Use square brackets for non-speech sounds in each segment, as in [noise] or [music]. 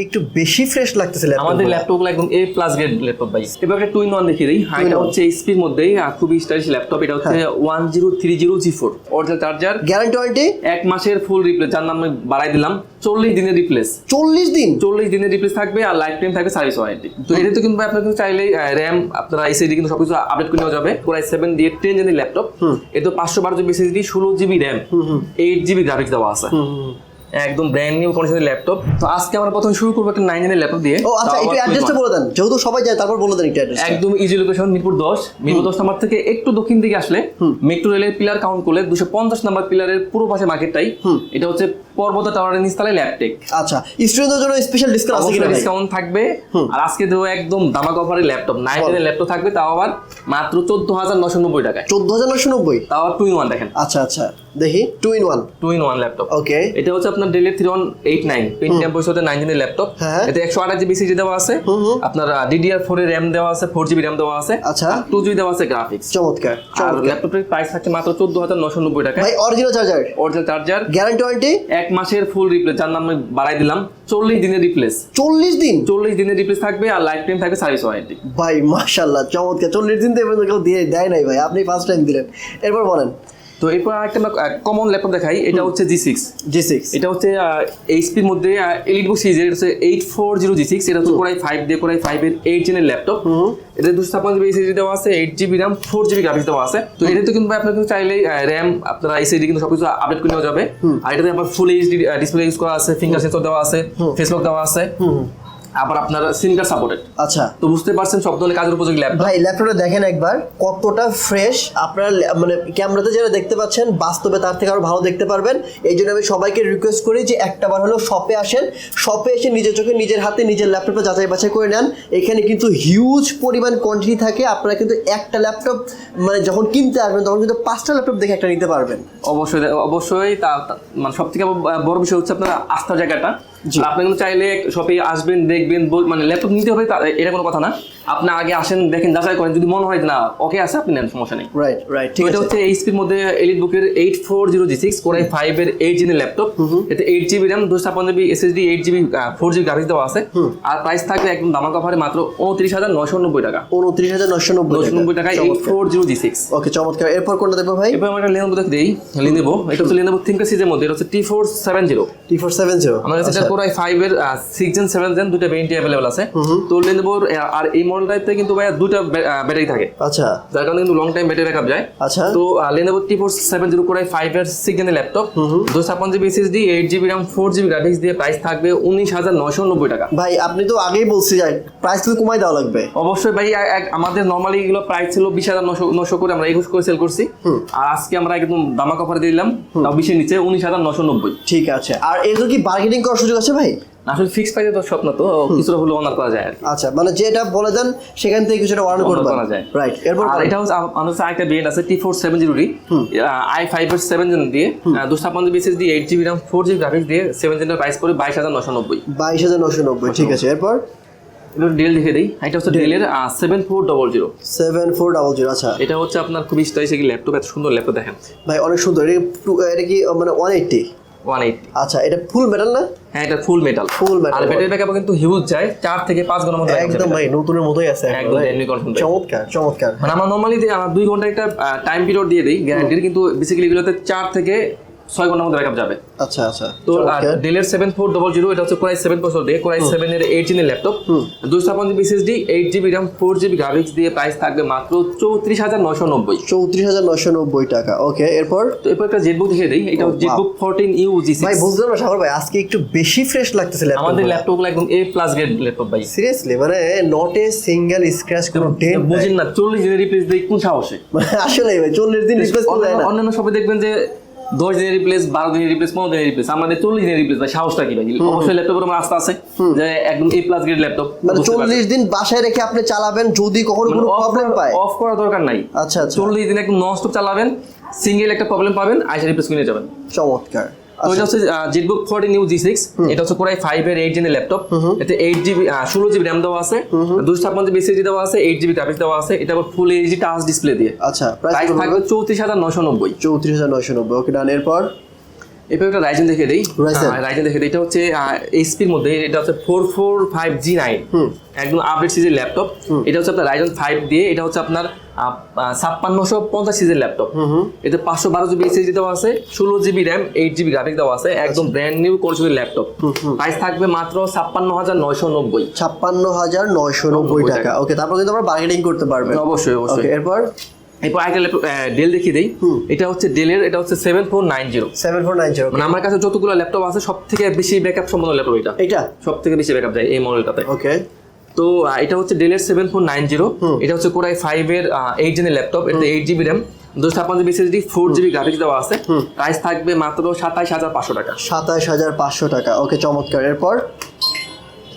একটু বেশি ফ্রেশ লাগতেছে আমাদের ল্যাপটপগুলো একদম এ প্লাস গ্রেড ল্যাপটপ ভাই। এবার একটা টুইন ওয়ান দেখিয়ে দিই। এটা হচ্ছে এইচপির মধ্যেই খুবই স্টাইলিশ ল্যাপটপ এটা হচ্ছে। One zero three zero G four original charger guarantee warranty এক মাসের ফুল রিপ্লেস যার নাম আমি বাড়াই দিলাম। চল্লিশ দিনের রিপ্লেস চল্লিশ দিন? চল্লিশ দিনের রিপ্লেস থাকবে আর লাইফ টাইম থাকবে সার্ভিস ওয়ারেন্টি তো এটাতে কিন্তু আপনার কিন্তু চাইলে র্যাম আপনারা এসএসডি কিন্তু সবকিছু আপডেট করে নেওয়া যাবে। কোরাই সেভেন দিয়ে টেন জেনের ল্যাপটপ এতে পাঁচশো বারো জিবি এসএসডি ষোলো GB RAM eight GB graphics দেওয়া আছে। একদম ব্র্যান্ড নিউ কন্ডিশনের ল্যাপটপ তো আজকে আমরা প্রথমে শুরু করব একটা নাইন জেনের ল্যাপটপ দিয়ে। ও আচ্ছা একটু অ্যাড্রেসটা 2 in 1 বলে দেন। যেহেতু সবাই যায় তারপর বলে দেন একটু অ্যাড্রেস একদম ইজি লোকেশন মিরপুর দশ। মিরপুর দশ নাম্বার থেকে একটু দক্ষিণ দিকে আসলে মেট্রো রেলের পিলার কাউন্ট করলে দুশো পঞ্চাশ নাম্বার পিলারের পুরো পাশে মার্কেটটাই এটা হচ্ছে পর্বত টাওয়ারের নিচতলায় ল্যাপটেক আচ্ছা স্টুডেন্টদের জন্য স্পেশাল ডিসকাউন্ট আছে কিনা? ডিসকাউন্ট থাকবে। আর আজকে দেবো একদম দামাক অফারের ল্যাপটপ নাইন এর ল্যাপটপ থাকবে তাও আবার মাত্র চোদ্দ হাজার নশো নব্বই টাকায়। চোদ্দ হাজার নশো নব্বই? তাও টু ইন ওয়ান দেখেন। আচ্ছা আচ্ছা। দেখি two in one two in one laptop okay এটা হচ্ছে আপনার ডেলের three one eight nine Pentium পয়সাতে নাইন জেনের ল্যাপটপ। এতে একশো আঠাশ জিবি সিজি দেওয়া আছে। আপনার ডিডিআর ফোর এর র্যাম দেওয়া আছে ফোর জিবি র্যাম দেওয়া আছে। আচ্ছা। টু জিবি দেওয়া আছে গ্রাফিক্স চমৎকার আর ল্যাপটপের প্রাইস থাকছে মাত্র চোদ্দ হাজার নশো নব্বই টাকা। ভাই original charger original charger guarantee warranty এক মাসের ফুল রিপ্লেস যার নাম আমি বাড়াই দিলাম চল্লিশ দিনের রিপ্লেস চল্লিশ দিন? চল্লিশ দিনের রিপ্লেস থাকবে আর লাইফ টাইম থাকবে সার্ভিস ওয়ারেন্টি ভাই মাশাল্লাহ চমৎকার। চল্লিশ দিন তো এবার কেউ দিয়ে দেয় নাই ভাই। আপনি ফার্স্ট টাইম দিলেন। এরপর বলেন। তো এরপর একটা আমরা কমন ল্যাপটপ দেখাই এটা হচ্ছে জি সিক্স জি সিক্স এটা হচ্ছে এইচপির মধ্যে এলিট বুক সিরিজের এটা হচ্ছে eight four zero G six এটা হচ্ছে কোরাই ফাইভ দিয়ে কোরাই ফাইভ এর এইট জেনের ল্যাপটপ এটা দুশো ছাপ্পান্ন জিবি এসএসডি দেওয়া আছে eight GB RAM four GB graphics দেওয়া আছে। তো এটাতে কিন্তু আপনার কিন্তু চাইলে র্যাম আপনারা এসএসডি কিন্তু সবকিছু আপডেট করে নেওয়া যাবে। আর এটাতে আপনার ফুল এইচডি ডিসপ্লে ইউজ করা আছে ফিঙ্গার সেন্সর দেওয়া আছে ফেস লক দেওয়া আছে। আবার আপনার সিম কার্ড সাপোর্টেড আচ্ছা। তো বুঝতে পারছেন সব ধরনের কাজের উপযোগী ল্যাপটপ ভাই ল্যাপটপটা দেখেন একবার কতটা ফ্রেশ আপনারা মানে ক্যামেরাতে যেটা দেখতে পাচ্ছেন বাস্তবে তার থেকে আরও ভালো দেখতে পারবেন। এই জন্য আমি সবাইকে রিকোয়েস্ট করি যে একটা বার হলেও শপে আসেন। শপে এসে নিজের চোখে নিজের হাতে নিজের ল্যাপটপটা যাচাই বাছাই করে নেন। এখানে কিন্তু হিউজ পরিমাণ কোয়ান্টিটি থাকে। আপনারা কিন্তু একটা ল্যাপটপ মানে যখন কিনতে আসবেন তখন কিন্তু পাঁচটা ল্যাপটপ দেখে একটা নিতে পারবেন। অবশ্যই অবশ্যই। তা মানে সব থেকে বড় বিষয় হচ্ছে আপনার আস্থার জায়গাটা। আপনি কিন্তু চাইলে শপে আসবেন দেখবেন মানে ল্যাপটপ নিতে হবে এটা কোনো কথা না। আপনি আগে আসেন দেখেন যাচাই করেন যদি মনে হয় না ওকে আছে আপনি নেন সমস্যা নেই। রাইট রাইট ঠিক এটা হচ্ছে এইচপির মধ্যে এলিট বুকের eight four zero G six core i five এর এইট জিনের ল্যাপটপ এতে এইট জিবি র্যাম দুশো ছাপ্পান্ন GB SSD eight GB four GB graphics দেওয়া আছে। আর প্রাইস থাকবে একদম দামাক অফারে মাত্র উনত্রিশ হাজার নশো নব্বই টাকা। উনত্রিশ হাজার নশো নব্বই নশো নব্বই টাকায় eight four zero G six okay চমৎকার। এরপর কোনটা দেবো ভাই? এবার আমরা লেনোভো দেখে দিই। লেনোভো এটা হচ্ছে লেনোভো থিঙ্কার সিজের মধ্যে। এটা হচ্ছে T four seven zero T four seven zero আমার কাছে ফাইভ এর সিক্স জেন সেভেন জেন দুটো ভেরিয়েন্ট অ্যাভেলেবল আছে। তো লেনোভোর আর এই মডেলটাতে কিন্তু ভাইয়া দুটা ব্যাটারি থাকে। আচ্ছা। যার কারণে কিন্তু লং টাইম ব্যাটারি ব্যাকআপ যায়। আচ্ছা। তো Lenovo T four seven zero core i five এর সিক্স জেনের ল্যাপটপ দুশো ছাপ্পান্ন GB SSD eight GB RAM four GB graphics দিয়ে প্রাইস থাকবে উনিশ হাজার নশো নব্বই টাকা। ভাই আপনি তো আগেই বলছি প্রাইস কিন্তু কমাই দেওয়া লাগবে। অবশ্যই ভাই আমাদের নর্মালি এগুলো প্রাইস ছিল বিশ হাজার নশো নশো করে আমরা একুশ করে সেল করছি। আর আজকে আমরা একদম দামাক অফারে দিলাম তাও বিশের নিচে উনিশ হাজার নশো নব্বই। ঠিক আছে। আর এগুলো কি বার্গেনিং করার সুযোগ আছে ভাই? আসলে ফিক্স প্রাইসে তো স্বপ্ন তো কিছুটা অনার করা যায় আচ্ছা মানে যেটা বলে দেন সেখান থেকে কিছুটা অর্ডার Order করবেন। করা যায়। রাইট এরপর আর এটা হচ্ছে আম- আমার হচ্ছে আরেকটা ব্রেড আছে T four seven zero i five এর সেভেন জেন দিয়ে দুশো GB SSD eight GB RAM four GB graphics দিয়ে সেভেন জেনের প্রাইস পড়ে বাইশ হাজার নশো নব্বই। বাইশ হাজার নশো নব্বই ঠিক আছে এরপর? এবার ডেল দেখে দিই। এটা হচ্ছে ডেলের seven four double zero seven four double zero আচ্ছা। এটা হচ্ছে আপনার খুবই ল্যাপটপ এত সুন্দর ল্যাপটপ দেখেন। ভাই অনেক সুন্দর। এটা কি মানে ওয়ান এইটটি ওয়ান এইট আচ্ছা এটা ফুল মেটাল না? হ্যাঁ এটা ফুল মেটাল ফুল metal। আর ব্যাটারি ব্যাকআপ কিন্তু হিউজ যায় চার থেকে পাঁচ ঘণ্টার মধ্যে একদম ভাই নতুনের মতোই আছে একদম চমৎকার চমৎকার। মানে আমার নর্মালি দুই ঘণ্টা একটা টাইম পিরিয়ড দিয়ে দেই গ্যারান্টির কিন্তু বেসিক্যালি এগুলোতে চার থেকে ছয় ঘণ্টার মধ্যে ব্যাকআপ যাবে। আচ্ছা আচ্ছা। তো। ডেলের সেভেন ফোর ডবল জিরো এটা হচ্ছে কোরাই সেভেন প্রসেসর দিয়ে কোরাই সেভেন এর এইট জিনের ল্যাপটপ দুশো ছাপ্পান্ন GB SSD eight GB RAM four GB graphics দিয়ে প্রাইস থাকবে মাত্র চৌত্রিশ হাজার নশো নব্বই। চৌত্রিশ হাজার নশো নব্বই টাকা। ওকে এরপর? তো এরপর একটা জেটবুক দেখিয়ে দিই। এটা জেটবুক ফোরটিন ইউ জি ভাই বুঝলাম না সাগর ভাই আজকে একটু বেশি ফ্রেশ লাগতেছে আমাদের ল্যাপটপগুলো একদম এ প্লাস গ্রেড ল্যাপটপ ভাই। সিরিয়াসলি মানে নট এ সিঙ্গেল স্ক্র্যাচ কোনো ডেট বুঝেন না চল্লিশ দিনের রিপ্লেস দিয়ে কোন সাহসে? মানে আসলে ভাই চল্লিশ দিন রিপ্লেস অন্যান্য সবাই দেখবেন যে দশ দিনের রিপ্লেস বারো দিনের রিপ্লেস পনেরো দিনের রিপ্লেস আমাদের চল্লিশ দিনের রিপ্লেস ভাই সাহসটা কি ভাই? অবশ্যই ল্যাপটপের আমার আস্থা আছে যে একদম এ প্লাস গ্রেড ল্যাপটপ মানে চল্লিশ দিন বাসায় রেখে আপনি চালাবেন যদি কখনো কোনো প্রবলেম পায়? অফ করা দরকার নাই। আচ্ছা আচ্ছা। চল্লিশ দিন একদম নন স্টপ চালাবেন সিঙ্গেল একটা প্রবলেম পাবেন আইসা রিপ্লেস কিনে যাবেন। চমৎকার। তো এটা হচ্ছে জিটবুক ফোরটিন নিউ জি সিক্স এটা হচ্ছে পুরাই ফাইভ এর এইট জেনের ল্যাপটপ এতে এইট জিবি ষোলো জিবি র্যাম দেওয়া আছে দুশো ছাপ্পান্ন জিবি এসএসডি দেওয়া আছে এইট জিবি গ্রাফিক্স দেওয়া আছে এটা ফুল এইচডি টাচ ডিসপ্লে দিয়ে। আচ্ছা প্রাইস থাকবে চৌত্রিশ হাজার নশো নব্বই। চৌত্রিশ হাজার নশো নব্বই। ওকে ডান এরপর? এরপর একটা রাইজেন দেখে দেই। রাইজেন দেখে দেই। এটা হচ্ছে এইচপির মধ্যে এটা হচ্ছে four four five G nine একদম আপডেট সিজের ল্যাপটপ এটা হচ্ছে আপনার রাইজেন ফাইভ দিয়ে এটা হচ্ছে আপনার ছাপ্পান্নশো পঞ্চাশ সিজের ল্যাপটপ এতে পাঁচশো বারো জিবি এসএসডি দেওয়া আছে ষোলো GB RAM eight GB graphic দেওয়া আছে একদম ব্র্যান্ড নিউ কন্ডিশনের ল্যাপটপ প্রাইস থাকবে মাত্র ছাপ্পান্ন হাজার নয়শো নব্বই। ছাপ্পান্ন হাজার নয়শো নব্বই টাকা। ওকে তারপর কিন্তু আমরা বার্গেনিং করতে পারবেন। অবশ্যই অবশ্যই। এরপর? এরপর আরেকটা ল্যাপটপ ডেল দেখিয়ে দেই। এটা হচ্ছে ডেলের এটা হচ্ছে seven four nine zero seven four nine zero মানে আমার কাছে যতগুলো ল্যাপটপ আছে সব থেকে বেশি ব্যাকআপ সম্পন্ন ল্যাপটপ এটা। এটা সব থেকে বেশি ব্যাকআপ যায় এই মডেলটাতে ওকে তো এটা হচ্ছে ডেলের সেভেন ফোর নাইন জিরো এটা হচ্ছে কোরাই ফাইভ এর এইট জেনের ল্যাপটপ এটা এইট জিবি র্যাম দুশো ছাপ্পান্ন GB SSD four GB graphics দেওয়া আছে। প্রাইস থাকবে মাত্র সাতাইশ হাজার পাঁচশো টাকা। সাতাশ হাজার পাঁচশো টাকা ওকে চমৎকার। এরপর?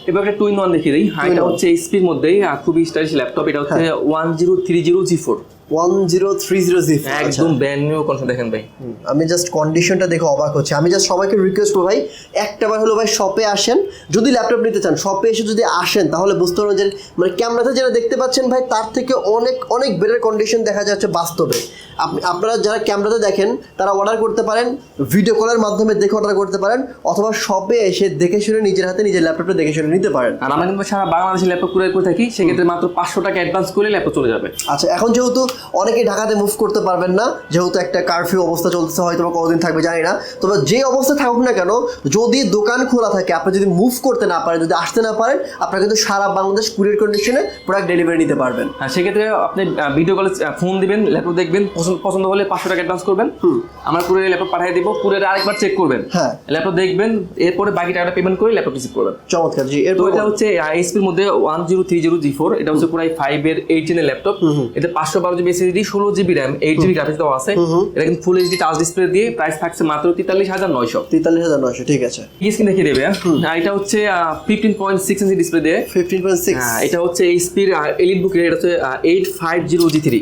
এবার একটা টুইন ওয়ান দেখিয়ে দিই। এটা। হচ্ছে এইচপির মধ্যেই খুবই স্টাইলিশ ল্যাপটপ এটা হচ্ছে one zero three zero G four one zero three zero G একদম ব্র্যান্ড নিউ কনসেপ্ট দেখেন ভাই। আমি জাস্ট কন্ডিশনটা দেখে অবাক হচ্ছে। আমি জাস্ট সবাইকে রিকোয়েস্ট করব ভাই একটা বার হলো ভাই শপে আসেন। যদি ল্যাপটপ নিতে চান শপে এসে যদি আসেন তাহলে বুঝতে পারবেন যে মানে ক্যামেরাতে যেটা দেখতে পাচ্ছেন ভাই তার থেকে অনেক অনেক বেটার কন্ডিশন দেখা যাচ্ছে বাস্তবে। আপনি আপনারা যারা ক্যামেরাতে দেখেন তারা অর্ডার করতে পারেন ভিডিও কলের মাধ্যমে দেখে অর্ডার করতে পারেন অথবা শপে এসে দেখে শুনে নিজের হাতে নিজের ল্যাপটপটা দেখে শুনে নিতে পারেন। আর আমরা কিন্তু সারা বাংলাদেশে ল্যাপটপ কুরিয়ার করে থাকি সেক্ষেত্রে মাত্র পাঁচশো টাকা অ্যাডভান্স করে ল্যাপটপ চলে যাবে। আচ্ছা এখন যেহেতু অনেকে ঢাকাতে মুভ করতে পারবেন না যেহেতু একটা কারফিউ অবস্থা চলতেছে হয়তো বা কতদিন থাকবে জানি না। তবে যে অবস্থা থাকুক না কেন যদি দোকান খোলা থাকে আপনি যদি মুভ করতে না পারেন যদি আসতে না পারেন আপনারা কিন্তু সারা বাংলাদেশ কুরিয়ার কন্ডিশনে প্রোডাক্ট ডেলিভারি নিতে পারবেন। হ্যাঁ সেক্ষেত্রে আপনি ভিডিও কলে ফোন দিবেন ল্যাপটপ দেখবেন পছন্দ হলে পাঁচশো টাকা অ্যাডভান্স করবেন। আমরা কুরিয়ার ল্যাপটপ পাঠিয়ে দিব কুরিয়ার আরেকবার চেক করবেন। হ্যাঁ। ল্যাপটপ দেখবেন এরপরে বাকি টাকাটা পেমেন্ট করে ল্যাপটপ রিসিভ করবেন। চমৎকার জি এরপর এটা হচ্ছে এইচপির মধ্যে one zero three zero G four এটা হচ্ছে পুরাই ফাইভ এর এইট জেনের ল্যাপটপ এতে পাঁচশো বারো এসএসডি ষোলো GB RAM eight GB graphics দেওয়া আছে। এটা কিন্তু ফুল এইচডি টাচ ডিসপ্লে দিয়ে প্রাইস থাকছে মাত্র তেতাল্লিশ হাজার নয়শো। তেতাল্লিশ হাজার নয়শো ঠিক আছে। কি স্ক্রিন দেখিয়ে দেবে হ্যাঁ? এটা হচ্ছে ফিফটিন পয়েন্ট সিক্স ইঞ্চি ডিসপ্লে দিয়ে। ফিফটিন পয়েন্ট সিক্স হ্যাঁ এটা হচ্ছে এইচপির এলিট বুকের এটা হচ্ছে eight five zero G three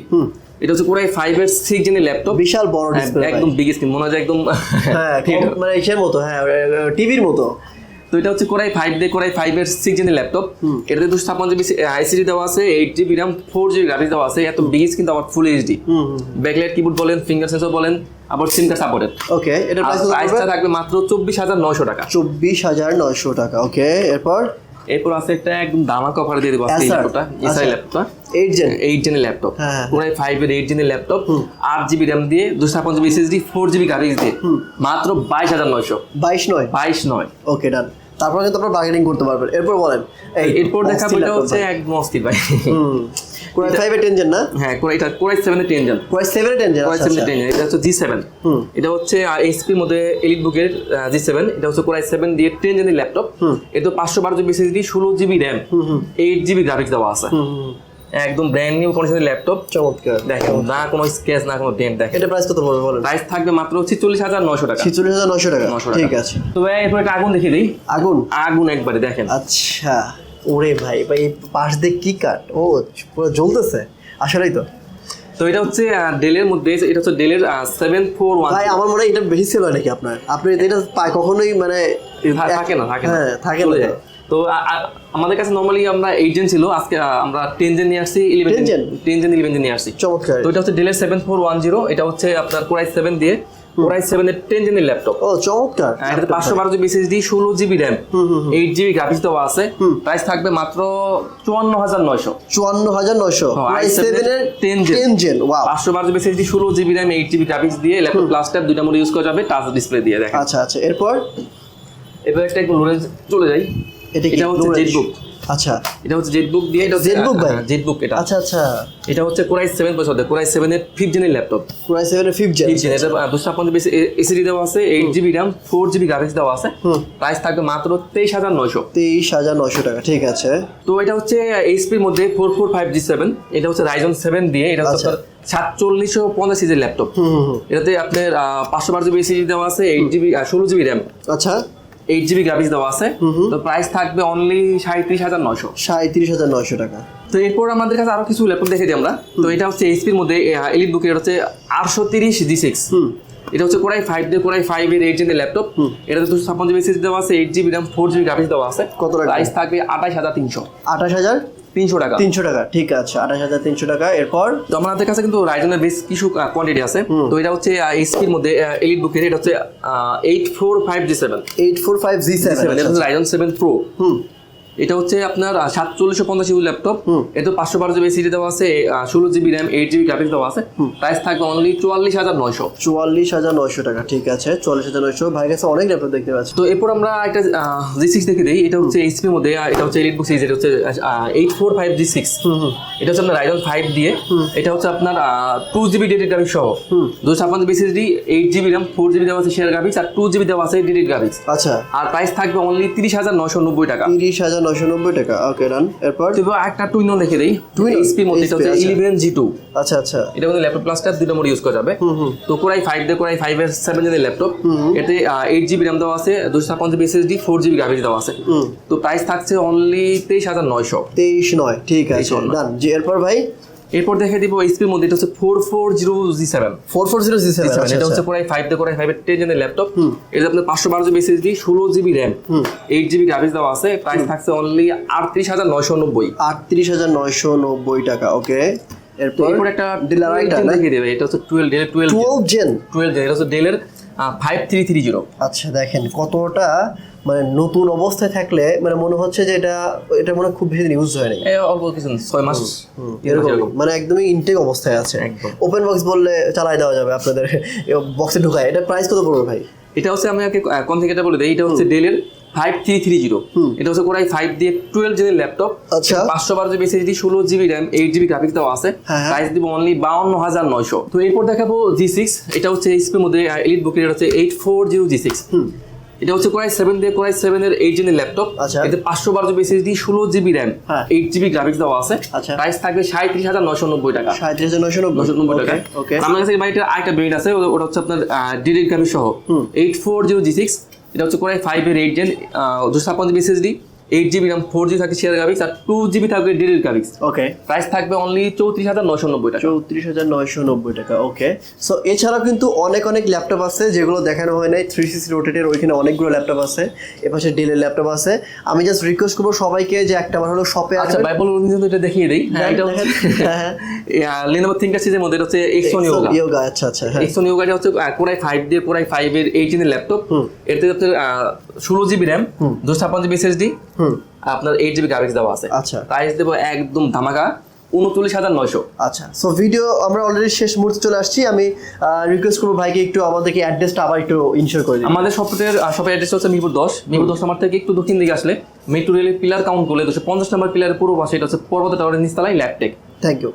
এটা হচ্ছে পুরাই ফাইভ এর সিক্স জেনের ল্যাপটপ বিশাল বড় ডিসপ্লে একদম বিগ স্ক্রিন মনে হয় একদম হ্যাঁ [laughs] মানে ইসের মতো হ্যাঁ টিভির মতো। তো এটা হচ্ছে কোরাই ফাইভ দিয়ে কোরাই ফাইভ এর সিক্স জেনের ল্যাপটপ এটাতে দুশো ছাপ্পান্ন জিবি আইসিডি দেওয়া আছে eight GB RAM four GB graphics দেওয়া আছে এত বিগ কিন্তু আবার ফুল এইচডি ব্যাকলাইট কিবোর্ড বলেন ফিঙ্গার সেন্সর বলেন আবার সিম কার্ড সাপোর্টেড ওকে এটা প্রাইসটা থাকবে মাত্র চব্বিশ হাজার নয়শো টাকা। চব্বিশ হাজার নয়শো টাকা ওকে এরপর? এরপর আছে একটা একদম দামা কভার দিয়ে দেবো এই ল্যাপটপটা এসআই। ল্যাপটপটা এইট জেন এইট জেনের ল্যাপটপ। পুরাই ফাইভ এর এইট জেনের ল্যাপটপ আট জিবি র্যাম দিয়ে দুশো ছাপ্পান্ন GB SSD four GB graphics দিয়ে। মাত্র বাইশ হাজার নয়শো। বাইশ নয়? বাইশ নয়। ওকে ডান তারপর কিন্তু আপনারা বার্গেনিং করতে পারবেন। এরপর বলেন এই এরপর দেখা বলতে এটা হচ্ছে এক মস্তি ভাই। হুম কোরাই 5 এর টেনজেন না? হ্যাঁ কোরাই এটা কোরাই 7 এর টেনজেন কোরাই সেভেনে টেন জেন কোরাই সেভেনের টেন জেন এটা হচ্ছে জি সেভেন এটা হচ্ছে এইচপির মধ্যে এলিট বুকের জি সেভেন এটা হচ্ছে কোরাই সেভেন দিয়ে টেন জেনের ল্যাপটপ এটা পাঁচশো বারো জিবি সিএসডি ষোলো GB RAM eight GB graphics দেওয়া আছে। একদম ব্র্যান্ড নিউ কন্ডিশনের ল্যাপটপ চমৎকার। দেখেন না কোনো স্কেচ না কোনো ডেন্ট দেখেন। এটা প্রাইস কত পড়বে বলেন? প্রাইস থাকবে মাত্র ছিচল্লিশ হাজার নশো টাকা। ছিচল্লিশ হাজার নশো টাকা। ঠিক আছে। তো ভাই এরপর একটা আগুন দেখিয়ে দিই। আগুন? আগুন একবারে দেখেন। আচ্ছা। ওরে ভাই ভাই পাশ দিয়ে কি কাট ও পুরো জ্বলতেছে? আসলেই তো। তো এটা হচ্ছে ডেলের মধ্যে এটা হচ্ছে ডেলের সেভেন ফোর ওয়ান ভাই আমার মনে হয় এটা বেশি সেল হয় নাকি আপনার? আপনি এটা কখনোই মানে থাকে না থাকে না। হ্যাঁ থাকে না। তো আমাদের কাছে নর্মালি আমরা এইট জেন ছিল আজকে আমরা টেন জেন নিয়ে আসছি eleven 10 gen ten gen eleven gen নিয়ে আসছি। চমৎকার। তো এটা হচ্ছে ডেলের সেভেন ফোর ওয়ান জিরো এটা হচ্ছে আপনার কোরাই সেভেন দিয়ে কোরাই সেভেনের টেন জেনের ল্যাপটপ ও চমৎকার। এটাতে পাঁচশো বারো জিবি এসএসডি ষোলো GB RAM eight GB graphics দেওয়া আছে। প্রাইস থাকবে মাত্র চুয়ান্ন হাজার নয়শো। চুয়ান্ন হাজার নয়শো। i7 সেভেনের ten gen ten gen wow পাঁচশো বারো জিবি এসএসডি ষোলো GB RAM eight GB graphics দিয়ে ল্যাপটপ প্লাস ট্যাব দুইটা মোড ইউজ করা যাবে টাচ ডিসপ্লে দিয়ে দেখেন। আচ্ছা আচ্ছা। এরপর? এবার একটা একটু লোরেঞ্জ চলে যাই। এটা এটা হচ্ছে? জেটবুক আচ্ছা। এটা হচ্ছে জেটবুক দিয়ে এটা Jetbook ভাই? জেটবুক এটা। আচ্ছা আচ্ছা। এটা হচ্ছে কোরাই সেভেন পয়সা কোরাই সেভেনের ফিফথ জেনের ল্যাপটপ কোরাই সেভেনের ফিফথ জেন ফিফথ জেন এটা দুশো ছাপ্পান্ন জিবি এসিডি দেওয়া আছে eight GB RAM four GB graphics দেওয়া আছে। প্রাইস থাকবে মাত্র তেইশ হাজার নয়শো। তেইশ হাজার নয়শো টাকা ঠিক আছে। তো এটা হচ্ছে এইচপির মধ্যে four four five G seven এটা হচ্ছে রাইজন সেভেন দিয়ে এটা হচ্ছে আচ্ছা। সাতচল্লিশশো পঞ্চাশ সিজের ল্যাপটপ এটাতে আপনার পাঁচশো বারো জিবি এসিডি দেওয়া আছে এইট জিবি ষোলো জিবি র্যাম আচ্ছা। এইট জিবি গ্রাফিক্স দেওয়া আছে। তো প্রাইস থাকবে অনলি সাঁত্রিশ হাজার নয়শো। সাঁত্রিশ হাজার নয়শো টাকা। তো এরপর আমাদের কাছে আরও কিছু ল্যাপটপ দেখে দিই আমরা। তো এটা হচ্ছে এইচপির মধ্যে এলিট বুকের হচ্ছে আটশো তিরিশ জি সিক্স এটা হচ্ছে কোরাই ফাইভ ডে কোরাই ফাইভ এর এইট জেনের ল্যাপটপ এটা দুশো ছাপ্পান্ন জিবি সিক্স দেওয়া আছে eight GB RAM four GB graphics দেওয়া আছে। কত প্রাইস থাকবে আঠাশ হাজার তিনশো। আঠাশ হাজার তিনশো টাকা। তিনশো টাকা ঠিক আছে আঠাশ হাজার তিনশো টাকা। এরপর? তো আমাদের কাছে কিন্তু রাইজনের বেশ কিছু কোয়ান্টিটি আছে। তো এটা হচ্ছে এইচপির মধ্যে এলিট বুকের এটা হচ্ছে eight four five G seven eight four five G seven Ryzen seven pro হুম। এটা হচ্ছে আপনার সাতচল্লিশশো পঞ্চাশ জিবি ল্যাপটপ। এটা পাঁচশো বারো জিবি সিডি দেওয়া আছে ষোলো GB RAM eight GB graphics দেওয়া আছে। প্রাইস থাকবে অনলি চুয়াল্লিশ হাজার নয়শো। চুয়াল্লিশ হাজার নয়শো টাকা ঠিক আছে চুয়াল্লিশ হাজার নয়শো। ভাই কাছে অনেক ল্যাপটপ দেখতে পাচ্ছি। তো এরপর আমরা একটা জি সিক্স দেখে দিই। এটা হচ্ছে এইচপির মধ্যে এটা হচ্ছে এলিট বুক সিরিজ এটা হচ্ছে eight four five G six এটা হচ্ছে আপনার রাইজন ফাইভ দিয়ে। এটা হচ্ছে আপনার টু জিবি ডেটেড গ্রাফিক্স সহ। দুশো ছাপ্পান্ন GB series eight GB RAM four GB দেওয়া আছে শেয়ার গ্রাফিক্স আর টু জিবি দেওয়া আছে ডেটেড গ্রাফিক্স আচ্ছা। আর প্রাইস থাকবে অনলি তিরিশ হাজার নশো নব্বই টাকা। তিরিশ হাজার নয়শো নব্বই টাকা। ওকে রান এরপর? তো একটা টুইনো লিখে দেই। Twin? এসপি মধ্যে এটা হচ্ছে HP, আচ্ছা। ইলেভেন জি টু আচ্ছা আচ্ছা। এটা কিন্তু ল্যাপটপ প্লাস ট্যাব দুটো মোড ইউজ করা যাবে। তো কোরাই ফাইভ দিয়ে কোরাই ফাইভ এর সেভেন জেনের ল্যাপটপ এতে এইট জিবি র্যাম দেওয়া আছে দুশো ছাপ্পান্ন GB SSD four GB graphics দেওয়া আছে। তো প্রাইস থাকছে অনলি তেইশ হাজার নয়শো। তেইশ নয় ঠিক আছে। ডান জি এরপর ভাই? এরপর দেখে দিব এইচপির মধ্যে এটা হচ্ছে four four zero G seven four four zero G seven এটা হচ্ছে কোরাই ফাইভ দিয়ে কোরাই ফাইভ টেন জেনের ল্যাপটপ এটা আপনার পাঁচশো বারো জিবি এসএসডি ষোলো GB RAM eight GB graphics দেওয়া আছে প্রাইস থাকছে অনলি আটত্রিশ হাজার নয়শো নব্বই। আটত্রিশ হাজার নয়শো নব্বই টাকা ওকে এরপর একটা ডিলার আইটা দেখিয়ে দেবে এটা হচ্ছে টুয়েলভ ডেলের টুয়েলভ টুয়েলভ জেন টুয়েলভ এটা হচ্ছে ডেলের ফাইভ থ্রি থ্রি জিরো আচ্ছা দেখেন কতটা মানে নতুন অবস্থায় থাকলে মানে মনে হচ্ছে যে এটা এটা মনে হয় খুব বেশি ইউজ হয় নাই। অল্প কিছু ছয় মাস। এরকম। মানে একদমই ইনটেক অবস্থায় আছে। ওপেন বক্স বললে চালাই দেওয়া যাবে আপনাদের। বক্সে ঢুকায়। এটা প্রাইস কত পড়বে ভাই? এটা হচ্ছে আমি আগে কনফিগারটা বলে দিই? এটা হচ্ছে ডেলের ফাইভ থ্রি থ্রি জিরো এটা হচ্ছে কোরাই ফাইভ দিয়ে টুয়েলভ জিবির ল্যাপটপ আচ্ছা। পাঁচশো বারো জিবি এসএসডি ষোলো GB RAM eight GB graphics দেওয়া আছে। হ্যাঁ, হ্যাঁ। প্রাইস দিব অনলি বাউন্ন হাজার নয়শো। তো এরপর দেখাবো জি সিক্স এটা হচ্ছে এইচপির মধ্যে এলিট বুকের এটা হচ্ছে eight four zero G six এটা হচ্ছে কোরাই সেভেন দিয়ে কোরাই সেভেন এর এইট জেনের ল্যাপটপ আচ্ছা। এতে পাঁচশো বারো জিবি এসএসডি ষোলো GB RAM. Eight GB graphics দেওয়া আছে। আচ্ছা। প্রাইস থাকবে সাঁত্রিশ হাজার নশো নব্বই টাকা। সাঁত্রিশ হাজার নশো নব্বই। টাকা ওকে আমার কাছে ভাই এটা আরেকটা ব্রেড আছে ওটা- ওটা হচ্ছে আপনার ডিডির গ্রাফিক্স সহ। Eight four zero G six এটা হচ্ছে কোরাই ফাইভ এর এইট জেন দুশো ছাপ্পান্ন GB SSD eight GB RAM four GB থাকে শেয়ার গ্রাফিক্স আর টু জিবি থাকবে ডিডির গ্রাফিক্স ওকে প্রাইস থাকবে অনলি চৌত্রিশ হাজার নশো নব্বই টাকা। চৌত্রিশ হাজার নয়শো নব্বই টাকা ওকে সো এছাড়াও কিন্তু অনেক অনেক ল্যাপটপ আছে যেগুলো দেখানো হয় নাই থ্রি সিক্স রোটেটের ওইখানে অনেকগুলো ল্যাপটপ আছে। এপাশে ডেলের ল্যাপটপ আছে। আমি জাস্ট রিকোয়েস্ট করব সবাইকে যে একটা বার হলো শপে আচ্ছা আসবেন। বাইবল কিন্তু এটা দেখিয়ে দিই। হ্যাঁ এটা হ্যাঁ, লেনোভো থিঙ্কার সিজের মধ্যে হচ্ছে এক্সন ইয়োগা ইয়োগা আচ্ছা আচ্ছা হ্যাঁ। এক্সন ইয়োগাটা হচ্ছে কোরাই ফাইভ দিয়ে কোরাই ফাইভ এর এইট জেনের ল্যাপটপ এতে আপনার ষোলো জিবি র্যাম দুশো ছাপ্পান্ন জিবি এসএসডি আপনার এইট জিবি গ্রাফিক্স দেওয়া আছে। আচ্ছা। প্রাইস দেবো একদম ধামাকা উনচল্লিশ হাজার নয়শো। আচ্ছা সো ভিডিও আমরা অলরেডি শেষ মুহূর্তে চলে আসছি। আমি রিকোয়েস্ট করব ভাইকে একটু আমাদেরকে অ্যাড্রেসটা আবার একটু ইনশিওর করে দিন আমাদের শপের শপের অ্যাড্রেস হচ্ছে মিরপুর দশ। মিরপুর দশ নাম্বার থেকে একটু দক্ষিণ দিকে আসলে মেট্রো রেলের পিলার কাউন্ট করলে দুশো পঞ্চাশ নাম্বার পিলারের পুরো পাশে এটা হচ্ছে পর্বত টাওয়ারের নিচতলায় ল্যাপটেক থ্যাংক ইউ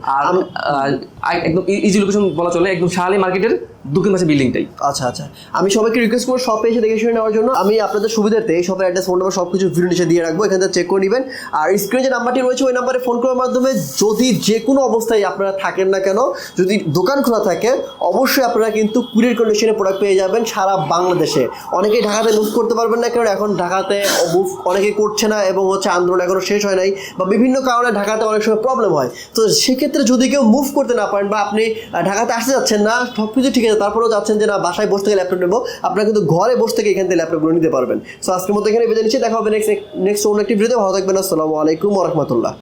আর একদম ইজি লোকেশন বলা চলে একদম শাহালি মার্কেটের দক্ষিণ পাশে বিল্ডিংটাই আচ্ছা আচ্ছা। আমি সবাইকে রিকোয়েস্ট করব শপে এসে দেখে শুনে নেওয়ার জন্য। আমি আপনাদের সুবিধার্থে এই শপের অ্যাড্রেস ফোন নাম্বার সব কিছু ভিডিও নিচে দিয়ে রাখব। এখান থেকে চেক করে নেবেন। আর স্ক্রিনে যে নাম্বারটি রয়েছে, ওই নাম্বারে ফোন করার মাধ্যমে যদি যে কোনো অবস্থায় আপনারা থাকেন না কেন, যদি দোকান খোলা থাকে, অবশ্যই আপনারা কিন্তু কুরিয়ার কন্ডিশনে প্রোডাক্ট পেয়ে যাবেন সারা বাংলাদেশে। অনেকেই ঢাকাতে মুভ করতে পারবেন না, কারণ এখন ঢাকাতে মুভ অনেকে করছে না এবং হচ্ছে আন্দোলন এখনও শেষ হয় নাই বা বিভিন্ন কারণে ঢাকাতে অনেক সময় প্রবলেম হয়। তো সেক্ষেত্রে যদি কেউ মুভ করতে না পারেন বা আপনি ঢাকাতে আসতে যাচ্ছেন না সব কিছু ঠিক আছে, তারপরেও যাচ্ছেন যে না, বাসায় বসে থেকে ল্যাপটপ নেব। আপনারা কিন্তু ঘরে বসে থেকে এখান থেকে ল্যাপটপগুলো নিতে পারবেন। সো আজকের মতো এখানে বেঁধে নিচ্ছি, দেখা হবে নেক্সট নেক্সট অন্য একটি ভিডিওতে ভালো থাকবেন, আসসালামু আলাইকুম রহমতুল্লাহ।